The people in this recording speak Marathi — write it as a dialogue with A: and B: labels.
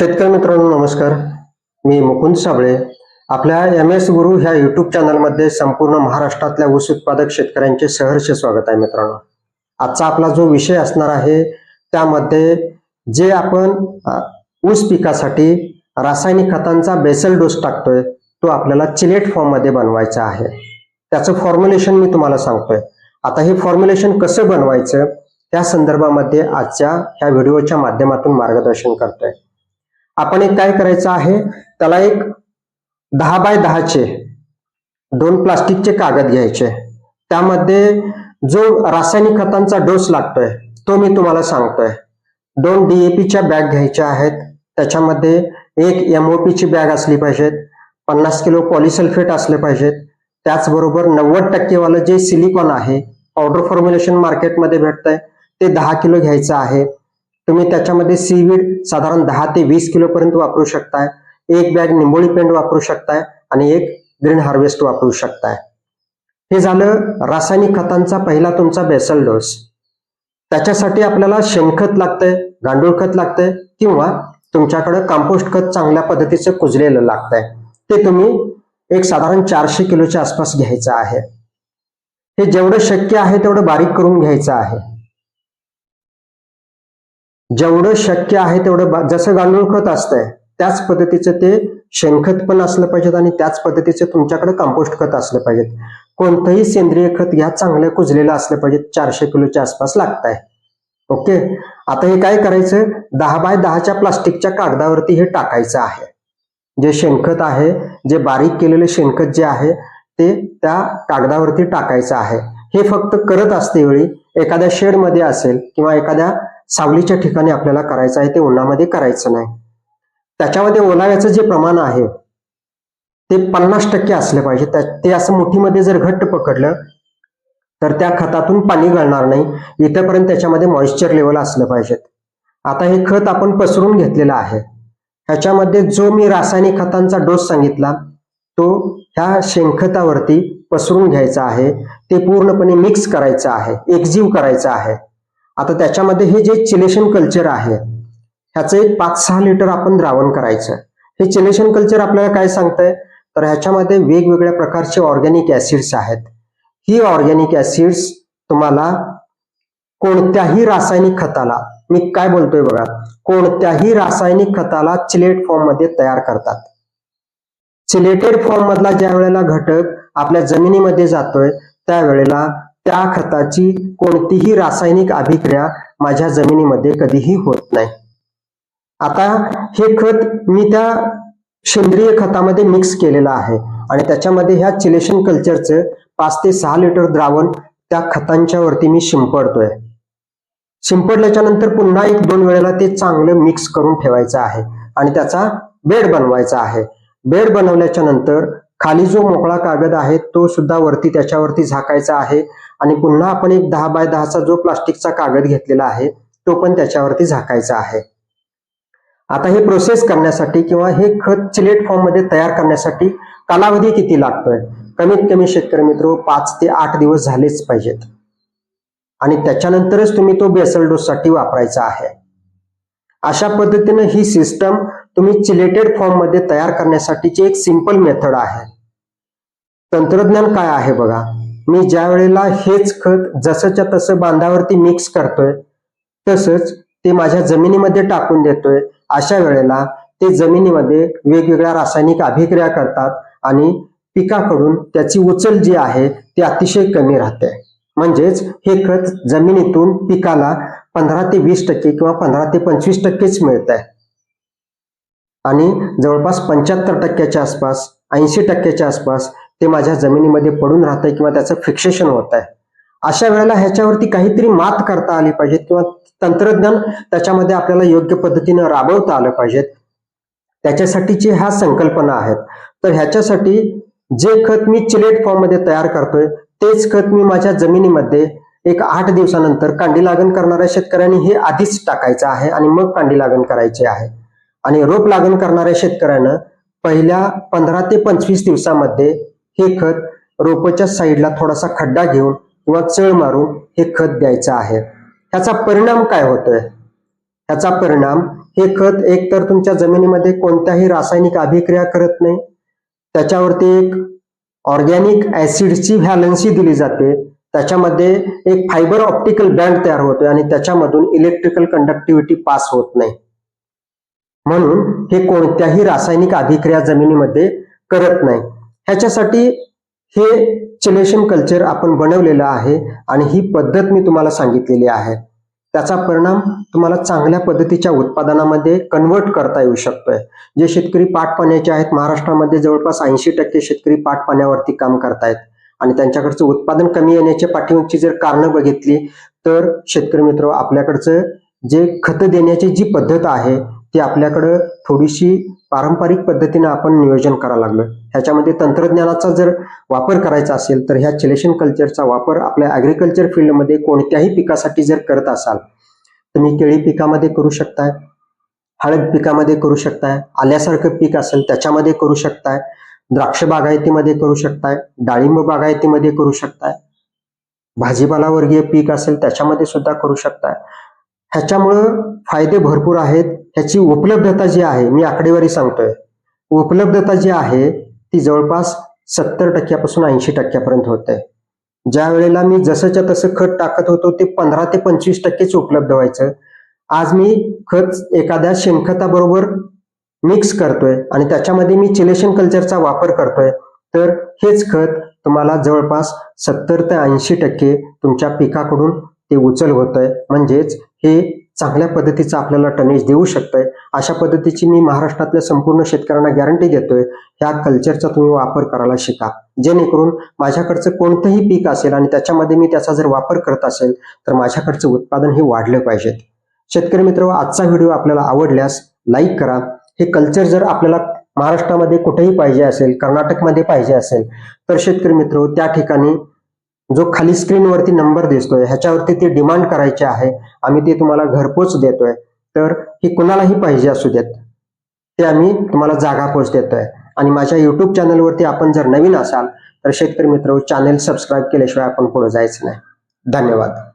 A: शेतकरी मित्रांनो नमस्कार. मी मुकुंद साबळे. आपल्या एम एस गुरु ह्या युट्यूब चॅनलमध्ये संपूर्ण महाराष्ट्रातल्या ऊस उत्पादक शेतकऱ्यांचे सहर्ष स्वागत आहे मित्रांनो. आजचा आपला जो विषय असणार आहे त्यामध्ये जे आपण ऊस पिकासाठी रासायनिक खतांचा बेसल डोस टाकतोय तो आपल्याला चिलेट फॉर्ममध्ये बनवायचा आहे. त्याचं फॉर्म्युलेशन मी तुम्हाला सांगतोय. आता हे फॉर्म्युलेशन कसं बनवायचं त्या संदर्भामध्ये आजच्या ह्या व्हिडिओच्या माध्यमातून मार्गदर्शन करतोय. आपण एक काय करायचं आहे? त्याला एक दहा बाय दहाचे दोन प्लास्टिकचे कागद घ्यायचे. त्यामध्ये जो रासायनिक खतांचा डोस लागतोय तो मी तुम्हाला सांगतोय. दोन डीएपीच्या बॅग घ्यायच्या आहेत. त्याच्यामध्ये एक एमओपीची बॅग असली पाहिजेत पन्नास किलो पॉलिसल्फेट असले पाहिजेत. त्याचबरोबर नव्वद टक्केवालं जे सिलिकॉन आहे पावडर फॉर्म्युलेशन मार्केटमध्ये भेटतंय ते दहा किलो घ्यायचं आहे. तुम्ही त्याच्यामध्ये सीवीड साधारण दहा ते वीस किलो पर्यंत वापरू शकताय. एक बॅग निंबोळी पेंड वापरू शकताय आणि एक ग्रीन हार्वेस्ट वापरू शकताय. हे झालं रासायनिक खतांचा पहिला तुमचा बेसल डोस त्याच्यासाठी आपल्याला शेणखत लागतंय गांडूळ खत लागतंय किंवा तुमच्याकडे कंपोस्ट खत चांगल्या पद्धतीचं कुजलेलं लागतंय. ते तुम्ही एक साधारण चारशे किलोच्या आसपास घ्यायचं आहे. हे जेवढं शक्य आहे तेवढं बारीक करून घ्यायचं आहे. जेवढं शक्य आहे तेवढं जसं गांडूळ खत असतंय त्याच पद्धतीचं ते शेणखत पण असलं पाहिजेत आणि त्याच पद्धतीचं तुमच्याकडे कंपोस्ट खत असलं पाहिजेत. कोणतंही सेंद्रिय खत ह्या चांगलं कुजलेलं असलं पाहिजे चारशे किलोच्या आसपास लागत आहे ओके? आता हे काय करायचं? दहा बाय दहाच्या प्लास्टिकच्या कागदावरती हे टाकायचं आहे. जे शेणखत आहे जे बारीक केलेले शेणखत जे आहे ते त्या कागदावरती टाकायचं आहे. हे फक्त करत असते वेळी एखाद्या शेडमध्ये असेल किंवा एखाद्या सावलीच्या ठिकाणी आपल्याला करायचं आहे ते उन्हामध्ये करायचं नाही. त्याच्यामध्ये ओलाव्याचं जे प्रमाण आहे ते पन्नास टक्के असले पाहिजे. त्या- ते असं मुठीमध्ये जर घट्ट पकडलं तर त्या खतातून पाणी गळणार नाही. इथंपर्यंत त्याच्यामध्ये मॉइश्चर लेवल असलं पाहिजेत आता हे खत आपण पसरून घेतलेलं आहे. ह्याच्यामध्ये जो मी रासायनिक खतांचा डोस सांगितला तो ह्या शेणखतावरती पसरून घ्यायचा आहे. ते पूर्णपणे मिक्स करायचं आहे. एकजीव करायचं आहे. आता त्याच्यामध्ये हे जे चिलेशन कल्चर आहे ह्याचं एक पाच सहा लिटर आपण द्रावण करायचं. हे चिलेशन कल्चर आपल्याला काय सांगतंय? तर ह्याच्यामध्ये वेगवेगळ्या प्रकारचे ऑर्गॅनिक ऍसिड्स आहेत. ही ऑर्गॅनिक ऍसिड्स तुम्हाला कोणत्याही रासायनिक खताला मी काय बोलतोय बघा कोणत्याही रासायनिक खताला चिलेट फॉर्ममध्ये तयार करतात. चिलेटेड फॉर्म मधला ज्या वेळेला घटक आपल्या जमिनीमध्ये जातोय त्यावेळेला त्या खताची कोणतीही रासायनिक अभिक्रिया माझ्या जमिनीमध्ये कधीही होत नाही. आता हे खत मी त्या सेंद्रिय खतामध्ये मिक्स केलेलं आहे आणि त्याच्यामध्ये ह्या चिलेशन कल्चरचं पाच ते सहा लिटर द्रावण त्या खतांच्या वरती मी शिंपडतोय. शिंपडल्याच्या नंतर पुन्हा एक दोन वेळेला ते चांगलं मिक्स करून ठेवायचं आहे आणि त्याचा बेड बनवायचा आहे. बेड बनवल्याच्या नंतर खाली जो मोकळा कागद आहे तो सुद्धा वरती त्याच्यावरती झाकायचा आहे आणि पुन्हा आपण एक दहा बाय दहाचा जो प्लास्टिकचा कागद घेतलेला आहे तो पण त्याच्यावरती झाकायचा आहे. आता हे प्रोसेस करण्यासाठी किंवा हे खत चिलेट फॉर्ममध्ये तयार करण्यासाठी कालावधी किती लागतोय? कमीत कमी शेतकरी मित्र पाच ते आठ दिवस झालेच पाहिजेत. आणि त्याच्यानंतरच तुम्ही तो बेसल डोससाठी वापरायचा आहे. अशा पद्धतीनं ही सिस्टम तुम्ही चिलेटेड फॉर्ममध्ये तयार करण्यासाठीची एक सिंपल मेथड आहे. तंत्रज्ञान काय आहे बघा? मी ज्या वेळेला हेच खत जसंच्या तसं बांधावरती मिक्स करतोय तसंच ते माझ्या जमिनीमध्ये टाकून देतोय. अशा वेळेला ते जमिनीमध्ये वेगवेगळ्या रासायनिक अभिक्रिया करतात आणि पिकाकडून त्याची उचल जी आहे ती अतिशय कमी राहते. म्हणजेच हे खत जमिनीतून पिकाला पंधरा ते वीस टक्के किंवा पंधरा ते पंचवीस टक्केच मिळत आहे आणि जवळपास पंच्याहत्तर टक्क्याच्या आसपास ऐंशी टक्क्याच्या आसपास ते माझ्या जमिनीमध्ये पडून राहत आहे किंवा त्याचं फिक्सेशन होत आहे अशा वेळेला ह्याच्यावरती काहीतरी मात करता आली पाहिजे किंवा तंत्रज्ञान त्याच्यामध्ये आपल्याला योग्य पद्धतीनं राबवता आलं पाहिजेत. त्याच्यासाठीची ह्या संकल्पना आहेत. तर ह्याच्यासाठी जे खत मी चिलेट फॉर्ममध्ये तयार करतोय तेच खत मी माझ्या जमिनीमध्ये एक आठ दिवसानंतर कांडी लागण करणाऱ्या शेतकऱ्यांनी हे आधीच टाकायचं आहे आणि मग कांडी लागण करायची आहे. आणि रोप लागण करणाऱ्या शेतकऱ्यानं पहिल्या पंधरा ते पंचवीस दिवसामध्ये हे खत रोपच्या साईडला थोडासा खड्डा घेऊन किंवा चळ मारून हे खत द्यायचं आहे. ह्याचा परिणाम काय होतोय? ह्याचा परिणाम हे खत एकतर तुमच्या जमिनीमध्ये कोणत्याही रासायनिक अभिक्रिया करत नाही. त्याच्यावरती एक ऑर्गॅनिक ऍसिडची व्हॅलन्सी दिली जाते. त्याच्यामध्ये एक फायबर ऑप्टिकल बँड तयार होतोय आणि त्याच्यामधून इलेक्ट्रिकल कंडक्टिव्हिटी पास होत नाही. म्हणून हे कोणत्याही रासायनिक अभिक्रिया जमिनीमध्ये करत नाही. ह्याच्यासाठी हे चिलेशन कल्चर आपण बनवलेलं आहे आणि ही पद्धत मी तुम्हाला सांगितलेली आहे. त्याचा परिणाम तुम्हाला चांगल्या पद्धतीच्या उत्पादनामध्ये कन्वर्ट करता येऊ शकतोय. जे शेतकरी पाट पाण्याचे आहेत महाराष्ट्रामध्ये जवळपास ऐंशी टक्के शेतकरी पाट पाण्यावरती काम करतायत. आणि त्यांच्याकडचं उत्पादन कमी येण्याच्या पाठीमागची जर कारणं बघितली तर शेतकरी मित्र आपल्याकडचं जे खत देण्याची जी पद्धत आहे ती आपल्याकडं थोडीशी पारंपरिक पद्धतीने आपण नियोजन करायला लागलो ह्याच्यामध्ये तंत्रज्ञानाचा जर वापर करायचा असेल तर ह्या चिलेशन कल्चरचा वापर आपल्या ॲग्रिकल्चर फील्डमध्ये कोणत्याही पिकासाठी जर करत असाल तुम्ही केळी पिकामध्ये करू शकताय हळद पिकामध्ये करू शकताय आल्यासारखं पीक असेल त्याच्यामध्ये करू शकताय द्राक्ष बागायतीमध्ये करू शकताय डाळिंब बागायतीमध्ये करू शकताय भाजीपाला वर्गीय पीक असेल त्याच्यामध्ये सुद्धा करू शकताय. ह्याच्यामुळं फायदे भरपूर आहेत. ह्याची उपलब्धता जी आहे मी आकडेवारी सांगतोय. उपलब्धता जी आहे ती जवळपास सत्तर टक्क्यापासून ऐंशी टक्क्यापर्यंत होत. आहे ज्या वेळेला मी जसंच्या तसं खत टाकत होतो ते पंधरा ते पंचवीस टक्केच उपलब्ध व्हायचं. आज मी खत एखाद्या शेणखताबरोबर मिक्स करतोय आणि त्याच्यामध्ये मी चिलेशन कल्चरचा वापर करतोय तर हेच खत तुम्हाला जवळपास सत्तर ते ऐंशी टक्के तुमच्या पिकाकडून ते उचल होत आहे म्हणजेच हे चांगल्या पद्धतीचं आपल्याला टनेज देऊ शकतंय. अशा पद्धतीची मी महाराष्ट्रातल्या संपूर्ण शेतकऱ्यांना गॅरंटी देतोय ह्या कल्चरचा तुम्ही वापर करायला शिका. जेणेकरून माझ्याकडचं कोणतंही पीक असेल आणि त्याच्यामध्ये मी त्याचा जर वापर करत असेल तर माझ्याकडचं उत्पादन हे वाढलं पाहिजे. शेतकरी मित्र आजचा व्हिडिओ आपल्याला आवडल्यास लाईक करा. हे कल्चर जर आपल्याला महाराष्ट्रामध्ये कुठेही पाहिजे असेल कर्नाटकमध्ये पाहिजे असेल तर शेतकरी मित्र त्या ठिकाणी जो खाली स्क्रीनवरती नंबर दिसतोय ह्याच्यावरती ते डिमांड करायचे आहे. आम्ही ते तुम्हाला घरपोच देतोय. तर ही कुणालाही पाहिजे असू देत. ते आम्ही तुम्हाला जागा पोच देतोय. आणि माझ्या युट्यूब चॅनलवरती आपण जर नवीन असाल तर शेतकरी मित्र चॅनेल सबस्क्राईब केल्याशिवाय आपण पुढे जायचं नाही. धन्यवाद.